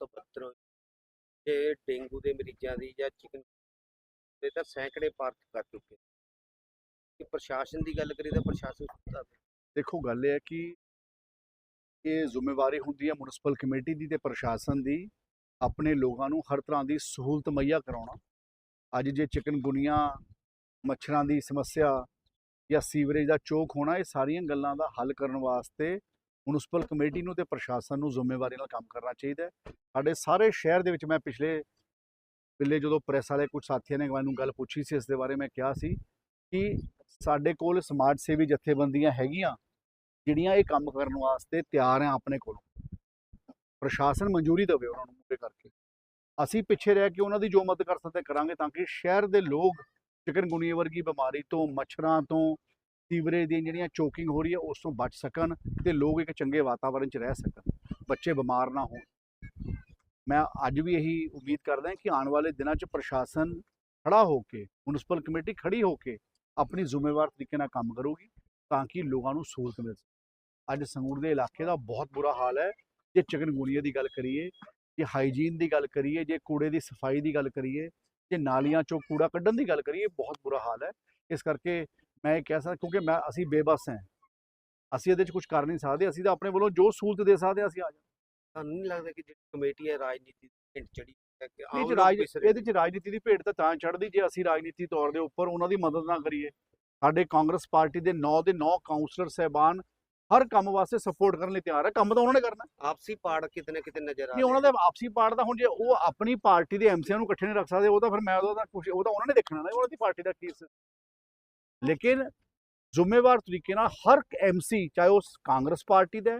72 ਤੇ ਡੇਂਗੂ ਦੇ ਮਰੀਜ਼ਾਂ ਦੀ ਜਾਂ ਚਿਕਨ ਦੇ ਤਾਂ ਸੈਂਕੜੇ ਪਾਰ ਕਰ ਚੁੱਕੇ ਕਿ ਪ੍ਰਸ਼ਾਸਨ ਦੀ ਗੱਲ ਕਰੀ ਤਾਂ ਪ੍ਰਸ਼ਾਸਨ ਦੇਖੋ, ਗੱਲ ਇਹ ਹੈ ਕਿ ਇਹ ਜ਼ਿੰਮੇਵਾਰੀ ਹੁੰਦੀ ਹੈ ਮਿਊਨਿਸਪਲ ਕਮੇਟੀ ਦੀ ਤੇ ਪ੍ਰਸ਼ਾਸਨ ਦੀ, ਆਪਣੇ ਲੋਕਾਂ ਨੂੰ ਹਰ ਤਰ੍ਹਾਂ ਦੀ ਸਹੂਲਤ ਮੁਹੱਈਆ ਕਰਾਉਣਾ। ਅੱਜ ਜੇ ਚਿਕਨ ਚਿਕਨਗੁਨੀਆ ਮੱਛਰਾਂ ਦੀ ਸਮੱਸਿਆ ਜਾਂ ਸੀਵਰੇਜ ਦਾ ਚੋਕ ਹੋਣਾ, ਇਹ ਸਾਰੀਆਂ ਗੱਲਾਂ ਦਾ ਹੱਲ ਕਰਨ ਵਾਸਤੇ ਮਿਊਨਿਸਪਲ ਕਮੇਟੀ ਨੂੰ ਤੇ ਪ੍ਰਸ਼ਾਸਨ ਨੂੰ ਜ਼ਿੰਮੇਵਾਰੀ ਨਾਲ ਕੰਮ ਕਰਨਾ ਚਾਹੀਦਾ ਹੈ। ਸਾਡੇ ਸਾਰੇ ਸ਼ਹਿਰ ਦੇ ਵਿੱਚ ਮੈਂ ਪਿਛਲੇ ਪਿਛਲੇ ਜਦੋਂ ਪ੍ਰੈਸ ਵਾਲੇ ਕੁਝ ਸਾਥੀਆਂ ਨੇ ਮੈਨੂੰ ਗੱਲ ਪੁੱਛੀ ਸੀ, ਇਸ ਦੇ ਬਾਰੇ ਮੈਂ ਕਿਹਾ ਸੀ ਕਿ ਸਾਡੇ ਕੋਲ ਸਮਾਜ ਸੇਵੀ ਜਥੇਬੰਦੀਆਂ ਹੈਗੀਆਂ ਜਿਹੜੀਆਂ ਇਹ ਕੰਮ ਕਰਨ ਵਾਸਤੇ ਤਿਆਰ ਆ ਆਪਣੇ ਕੋਲ। ਪ੍ਰਸ਼ਾਸਨ ਮਨਜ਼ੂਰੀ ਦੇਵੇ ਉਹਨਾਂ ਨੂੰ ਮੂਹਰੇ ਕਰਕੇ। ਅਸੀਂ ਪਿੱਛੇ ਰਹਿ ਕੇ ਉਹਨਾਂ ਦੀ ਜੋ ਮਦਦ ਕਰ ਸਕਦੇ ਕਰਾਂਗੇ ਤਾਂ ਕਿ ਸ਼ਹਿਰ ਦੇ ਲੋਕ ਚਿਕਨਗੁਨੀਆ ਵਰਗੀ ਬਿਮਾਰੀ ਤੋਂ, ਮੱਛਰਾਂ ਤੋਂ ਸੀਵਰੇਜ ਦੀਆਂ ਜਿਹੜੀਆਂ ਚੋਕਿੰਗ ਹੋ ਰਹੀ ਹੈ, ਉਸ ਤੋਂ ਬਚ ਸਕਣ ਤੇ ਲੋਕ ਇੱਕ ਚੰਗੇ ਵਾਤਾਵਰਣ 'ਚ ਰਹਿ ਸਕਣ, ਬੱਚੇ ਬਿਮਾਰ ਨਾ ਹੋਣ। ਮੈਂ ਅੱਜ ਵੀ ਇਹੀ ਉਮੀਦ ਕਰਦਾ ਕਿ ਆਉਣ ਵਾਲੇ ਦਿਨਾਂ 'ਚ ਪ੍ਰਸ਼ਾਸਨ ਖੜਾ ਹੋ ਕੇ ਮਿਊਨਿਸਪਲ ਕਮੇਟੀ ਖੜੀ ਹੋ ਕੇ ਆਪਣੀ ਜ਼ਿੰਮੇਵਾਰ ਤਰੀਕੇ ਨਾਲ ਕੰਮ ਕਰੂਗੀ ਤਾਂ ਕਿ ਲੋਕਾਂ ਨੂੰ ਸਹੂਲਤ ਮਿਲ ਸਕੇ। ਅੱਜ ਸੰਗਰੂਰ ਦੇ ਇਲਾਕੇ ਦਾ ਬਹੁਤ ਬੁਰਾ ਹਾਲ ਹੈ। ਜੇ ਚਿਕਨਗੁਨੀਆ ਦੀ ਗੱਲ ਕਰੀਏ, ਜੇ ਹਾਈਜੀਨ ਦੀ ਗੱਲ ਕਰੀਏ, ਜੇ ਕੂੜੇ ਦੀ ਸਫ਼ਾਈ ਦੀ ਗੱਲ ਕਰੀਏ, ਜੇ ਨਾਲੀਆਂ ਚੋਂ ਕੂੜਾ ਕੱਢਣ ਦੀ ਗੱਲ ਕਰੀਏ, ਬਹੁਤ ਬੁਰਾ ਹਾਲ ਹੈ। ਇਸ ਕਰਕੇ ਮੈਂ ਇਹ ਕਹਿ ਸਕਦਾ ਕਿਉਂਕਿ ਮੈਂ ਅਸੀਂ ਬੇਬਸ ਹਾਂ। ਅਸੀਂ ਇਹਦੇ 'ਚ ਕੁਝ ਕਰ ਨਹੀਂ ਸਕਦੇ ਅਸੀਂ ਤਾਂ ਆਪਣੇ ਵੱਲੋਂ ਜੋ ਸਹੂਲਤ ਦੇ ਸਕਦੇ ਅਸੀਂ ਆ ਤੁਹਾਨੂੰ ਨਹੀਂ ਲੱਗਦਾ ਕਿ ਜਿਹੜੀ ਕਮੇਟੀ ਹੈ ਰਾਜਨੀਤੀ ਦੀ ਚੜੀ ਹੈ ਕਿ ਆਮ ਇਹਦੇ 'ਚ ਰਾਜ ਇਹਦੇ 'ਚ ਰਾਜਨੀਤੀ ਦੀ ਭੇਟ ਤਾਂ ਤਾਂ ਚੜ੍ਹਦੀ ਜੇ ਅਸੀਂ ਰਾਜਨੀਤੀ ਤੌਰ ਦੇ ਉੱਪਰ ਉਹਨਾਂ ਦੀ ਮਦਦ ਨਾ ਕਰੀਏ। ਸਾਡੇ ਕਾਂਗਰਸ ਪਾਰਟੀ ਦੇ 9 ਦੇ 9 ਕਾਉਂਸਲਰ ਸਹਿਬਾਨ ਹਰ ਕੰਮ ਵਾਸਤੇ ਸਪੋਰਟ ਕਰਨ ਲਈ ਤਿਆਰ ਹੈ। ਕੰਮ ਤਾਂ ਉਹਨਾਂ ਨੇ ਕਰਨਾ। ਆਪਸੀ ਪਾੜ ਕਿਤੇ ਨਾ ਕਿਤੇ ਨਜ਼ਰ ਆ ਨਹੀਂ ਉਹਨਾਂ ਦੇ ਆਪਸੀ ਪਾਰਟ ਦਾ ਹੁਣ ਜੇ ਉਹ ਆਪਣੀ ਪਾਰਟੀ ਦੇ ਐਮਸੀਆਂ ਨੂੰ ਇਕੱਠੇ ਨਹੀਂ ਰੱਖ ਸਕਦੇ ਉਹ ਤਾਂ ਫਿਰ ਮੈਂ ਉਹਦਾ ਕੁਝ ਉਹ ਤਾਂ ਉਹਨਾਂ ਨੇ ਦੇਖਣਾ ਨਾ ਉਹਨਾਂ ਦੀ ਪਾਰਟੀ ਦਾ ਕੀ ਲੇਕਿਨ ਜ਼ਿੰਮੇਵਾਰ ਤਰੀਕੇ ਨਾਲ ਹਰ ਐਮਸੀ ਚਾਹੇ ਉਹ ਕਾਂਗਰਸ ਪਾਰਟੀ ਦਾ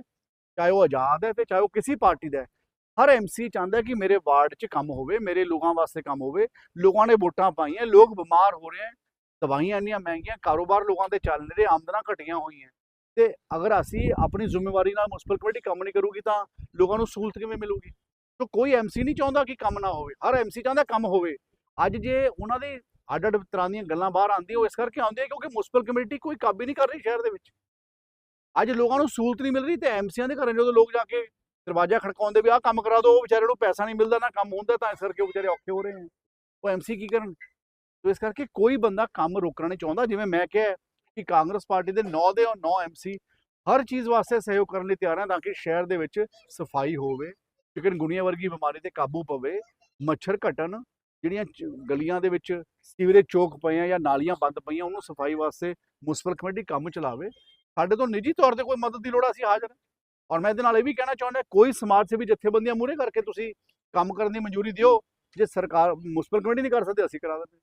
ਚਾਹੇ ਉਹ ਆਜ਼ਾਦ ਹੈ ਤੇ ਚਾਹੇ ਉਹ ਕਿਸੇ ਪਾਰਟੀ ਦਾ ਹੈ, ਹਰ ਐਮਸੀ ਚਾਹੁੰਦਾ ਕਿ ਮੇਰੇ ਵਾਰਡ 'ਚ ਕੰਮ ਹੋਵੇ, ਮੇਰੇ ਲੋਕਾਂ ਵਾਸਤੇ ਕੰਮ ਹੋਵੇ, ਲੋਕਾਂ ਨੇ ਵੋਟਾਂ ਪਾਈਆਂ, ਲੋਕ ਬਿਮਾਰ ਹੋ ਰਹੇ ਹੈ, ਦਵਾਈਆਂ ਇੰਨੀਆਂ ਮਹਿੰਗੀਆਂ, ਕਾਰੋਬਾਰ ਲੋਕਾਂ ਦੇ ਚੱਲ ਨਹੀਂ ਰਹੇ, ਆਮਦਨਾਂ ਘਟੀਆਂ ਹੋਈਆਂ ਤੇ ਅਗਰ ਅਸੀਂ ਆਪਣੀ ਜ਼ਿੰਮੇਵਾਰੀ ਨਾਲ ਮੁਨਸਪਲ ਕਮੇਟੀ ਕੰਮ ਨਹੀਂ ਕਰੂਗੀ ਤਾਂ ਲੋਕਾਂ ਨੂੰ ਸਹੂਲਤ ਕਿਵੇਂ ਮਿਲੂਗੀ? ਤੋ ਕੋਈ ਐਮਸੀ ਨਹੀਂ ਚਾਹੁੰਦਾ ਕਿ ਕੰਮ ਨਾ ਹੋਵੇ, ਹਰ ਐਮਸੀ ਚਾਹੁੰਦਾ ਕੰਮ ਹੋਵੇ। ਅੱਜ ਜੇ ਉਹਨਾਂ ਦੇ ਅੱਡ ਅੱਡ ਤਰ੍ਹਾਂ ਦੀਆਂ ਗੱਲਾਂ ਬਾਹਰ ਆਉਂਦੀਆਂ, ਉਹ ਇਸ ਕਰਕੇ ਆਉਂਦੀਆਂ ਕਿਉਂਕਿ ਮੁਨਸਪਲ ਕਮੇਟੀ ਕੋਈ ਕੰਮ ਹੀ ਨਹੀਂ ਕਰ ਰਹੀ ਸ਼ਹਿਰ ਦੇ ਵਿੱਚ। ਅੱਜ ਲੋਕਾਂ ਨੂੰ ਸਹੂਲਤ ਨਹੀਂ ਮਿਲ ਰਹੀ ਤੇ ਐਮਸੀਆਂ ਦੇ ਘਰਾਂ ਜਦੋਂ ਲੋਕ ਜਾ ਕੇ ਦਰਵਾਜ਼ਾ ਖੜਕਾਉਂਦੇ ਵੀ ਆਹ ਕੰਮ ਕਰਾ ਦਿਓ, ਉਹ ਵਿਚਾਰੇ ਨੂੰ ਪੈਸਾ ਨਹੀਂ ਮਿਲਦਾ, ਨਾ ਕੰਮ ਹੁੰਦਾ, ਤਾਂ ਇਸ ਕਰਕੇ ਉਹ ਵਿਚਾਰੇ ਔਖੇ ਹੋ ਰਹੇ ਹਨ ਉਹ ਐਮਸੀ ਕੀ ਕਰਨ? ਤੋ ਇਸ ਕਰਕੇ ਕੋਈ ਬੰਦਾ ਕੰਮ ਰੋਕਣਾ ਨਹੀਂ ਚਾਹੁੰਦਾ। ਜਿਵੇਂ ਮੈਂ ਕਿਹਾ ਕਿ ਕਾਂਗਰਸ ਪਾਰਟੀ ਦੇ 9 ਦੇ 9 ਐਮਸੀ ਹਰ ਚੀਜ਼ ਵਾਸਤੇ ਸਹਿਯੋਗ ਕਰਨ ਲਈ ਤਿਆਰ ਹਨ ਤਾਂ ਕਿ ਸ਼ਹਿਰ ਦੇ ਵਿੱਚ ਸਫ਼ਾਈ ਹੋਵੇ ਚਿਕਨਗੁਨੀਆ ਵਰਗੀ ਬਿਮਾਰੀ ਤੇ ਕਾਬੂ ਪਵੇ, ਮੱਛਰ ਘਟਣ ਜਿਹੜੀਆਂ ਚ- ਗਲੀਆਂ ਦੇ ਵਿੱਚ ਸੀਵਰੇਜ ਚੋਕ ਪਏ ਆ ਜਾਂ ਨਾਲੀਆਂ ਬੰਦ ਪਈਆਂ, ਉਹਨੂੰ ਸਫ਼ਾਈ ਵਾਸਤੇ ਮੁਨਸਪਲ ਕਮੇਟੀ ਕੰਮ ਚਲਾਵੇ। ਸਾਡੇ ਤੋਂ ਨਿੱਜੀ ਤੌਰ ਤੇ ਕੋਈ ਮਦਦ ਦੀ ਲੋੜ ਅਸੀਂ ਹਾਜ਼ਰ ਹਾਂ। ਔਰ ਮੈਂ ਇਹਦੇ ਨਾਲ ਇਹ ਵੀ ਕਹਿਣਾ ਚਾਹੁੰਦਾ, ਕੋਈ ਸਮਾਜ ਸੇਵੀ ਜਥੇਬੰਦੀਆਂ ਮੂਹਰੇ ਕਰਕੇ ਤੁਸੀਂ ਕੰਮ ਕਰਨ ਦੀ ਮਨਜ਼ੂਰੀ ਦਿਓ। ਜੇ ਸਰਕਾਰ ਮੁਨਸਪਲ ਕਮੇਟੀ ਨਹੀਂ ਕਰ ਸਕਦੇ, ਅਸੀਂ ਕਰਾ ਦਿੰਦੇ